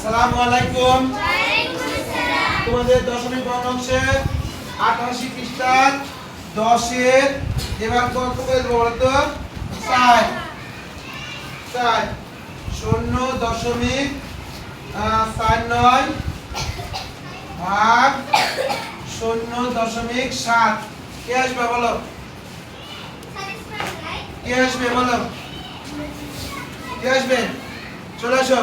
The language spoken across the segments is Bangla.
আসসালামু আলাইকুম। তোমাদের দশমিক বর্ণাংশে আঠাশি পৃষ্ঠার দশের এবার কত বলতো? চার। চার। শূন্য দশমিক চার নয় ভাগ শূন্য দশমিক সাত। কে আসবে বলো? কে আসবে বলো? কে আসবে? চলে আসো।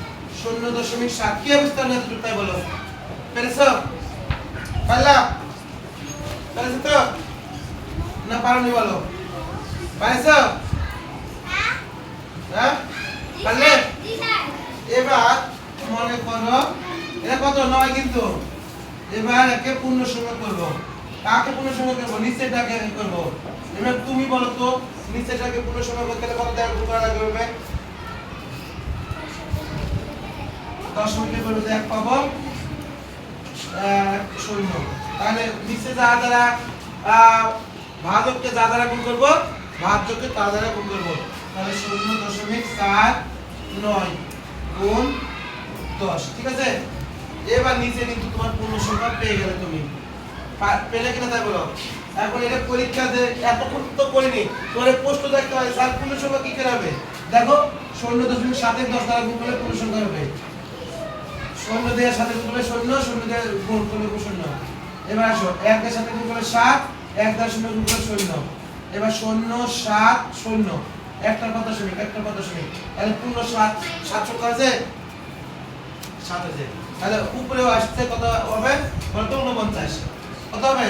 শূন্য দশমিক সাত। কে পারলে এতটুকু তাই বলো? পেরেছ? পারলা? পেরেছ তো? না বলো। হ্যাঁ? এবার মনে করো নয় কিন্তু। এবার পূর্ণ সংখ্যা করব। কাকে পূর্ণ সংখ্যা করব করব। এবার তুমি বলো তো, নিচেরটাকে পূর্ণ সংখ্যা করতে গেলে কত গুণ করা লাগবে? দশমিকে করব এক পাবো শূন্য। তাহলে নিচে যা দ্বারা ভাজককে যা দ্বারা গুণ করব ভাজ্যকে তা দ্বারা গুণ করব। তাহলে শূন্য দশমিক সাত নয় গুণ দশ, ঠিক আছে? এবার নিচে কিন্তু তোমার পূর্ণ সংখ্যা পেয়ে গেলে তুমি। পেলে কিনা তাই বলো? এখন এটা পরীক্ষা পরীক্ষাতে এতক্ষণ তো করিনি তোরে প্রশ্ন দেখতে হয়, স্যার পূর্ণ সংখ্যা কি করে হবে? দেখো, শূন্য দশমিক সাতের দশ দ্বারা গুণ করলে পূর্ণ সংখ্যা হবে। শূন্য দেওয়ার সাথে গুণ করলে শূন্য দিয়ে গুণ শূন্য এবার আসো সাথে সাত গুণ শূন্য এবার শূন্য সাত শূন্য একটা কত দশমিক একটা কত দশমিক তাহলে পূর্ণ সাত সাত আছে? সাত আছে। তাহলে উপরেও কত হবে? বলতো উনপঞ্চাশ কত হবে?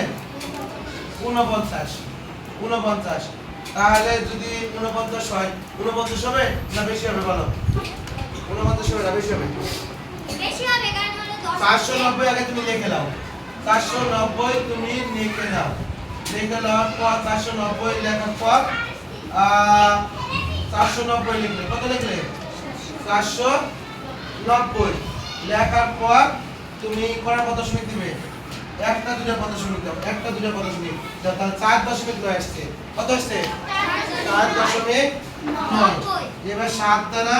তাহলে যদি উনপঞ্চাশ হয় উনপঞ্চাশ হবে না বেশি হবে বলো? উনপঞ্চাশ হবে না বেশি হবে? চারশো নব্বই আগে তুমি লিখে নাও। চারশো নব্বই তুমি লিখে নাও। লিখে নেওয়ার পর চারশো নব্বই লেখার পর চারশো নব্বই লিখলে কত লিখলে? চারশো নব্বই। লেখার পর তুমি করার কত দশমিক দিবে? একটা দুটা কত দশমিক দাও একটা দুটা কত দশমিক দাও তাহলে চার দশমিক নয় আসছে। কত আসছে? চার দশমিক নয়। এবার সাত দ্বারা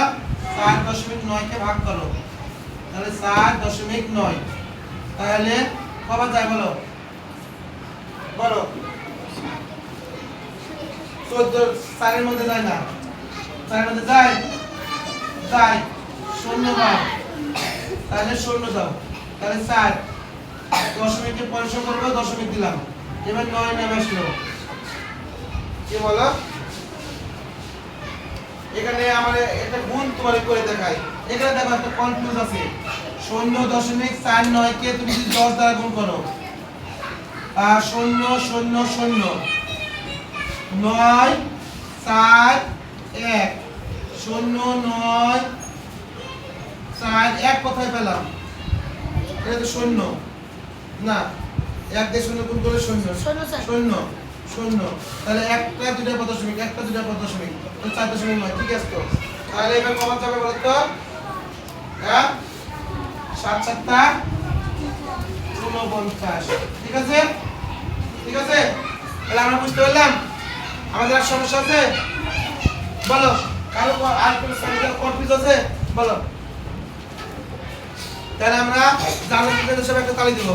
চার দশমিক নয়কে ভাগ করো। তাহলে চার দশমিক নয়। তাহলে কবার যায় বলো? বলো। চোদ্দ, চারের মধ্যে যায় না। চারের মধ্যে যায়? যায়। শূন্য দাও। তাহলে শূন্য দাও। তাহলে চার। দশমিককে পরিশ্রম করব, দশমিক দিলাম। এবার নয় নেমে আসলো কি বলো? এখানে আমার একটা গুণ তোমার করে দেখাই। এখানে দেখো একটা কনফিউজ আছে। শূন্য দশমিক চার নয় কে তুমি যদি দশ দ্বারা গুণ করো? শূন্য শূন্য শূন্য। নয় চার এক। শূন্য নয় চার এক কোথায় পেলাম। এটা তো শূন্য। না এক দিয়ে শূন্য গুণ করলে শূন্য। শূন্য। শূন্য। তাহলে একটা দুটা পদ দশমিক একটা দুটা পদ দশমিক চার দশমিক নয়, ঠিক আছে তো? তাহলে এবার কমান যাবে বলো তো। সাত সাতটা ঊনপঞ্চাশ। ঠিক আছে? ঠিক আছে? তাহলে আমরা বুঝতে পারলাম? আমাদের আর সমস্যা আছে? বলো, কারও আর কোনো কনফিউজ আছে? বলো। তাহলে আমরা জানার একটা তালি দিব।